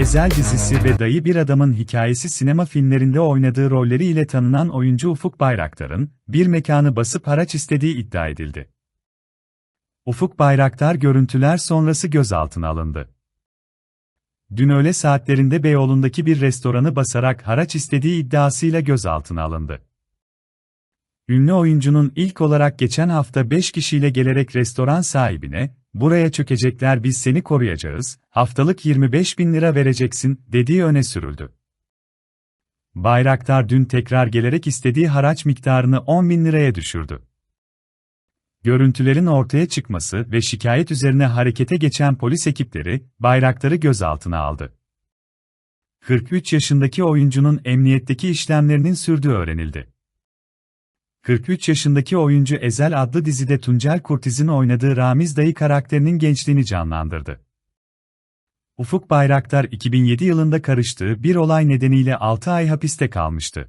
Ezel dizisi ve Dayı Bir Adamın Hikayesi sinema filmlerinde oynadığı rolleriyle tanınan oyuncu Ufuk Bayraktar'ın, bir mekanı basıp haraç istediği iddia edildi. Ufuk Bayraktar görüntüler sonrası gözaltına alındı. Dün öğle saatlerinde Beyoğlu'ndaki bir restoranı basarak haraç istediği iddiasıyla gözaltına alındı. Ünlü oyuncunun ilk olarak geçen hafta 5 kişiyle gelerek restoran sahibine, buraya çökecekler biz seni koruyacağız, haftalık 25 bin lira vereceksin, dediği öne sürüldü. Bayraktar dün tekrar gelerek istediği haraç miktarını 10 bin liraya düşürdü. Görüntülerin ortaya çıkması ve şikayet üzerine harekete geçen polis ekipleri, Bayraktar'ı gözaltına aldı. 43 yaşındaki oyuncunun emniyetteki işlemlerinin sürdüğü öğrenildi. 43 yaşındaki oyuncu Ezel adlı dizide Tuncel Kurtiz'in oynadığı Ramiz Dayı karakterinin gençliğini canlandırdı. Ufuk Bayraktar 2007 yılında karıştığı bir olay nedeniyle 6 ay hapiste kalmıştı.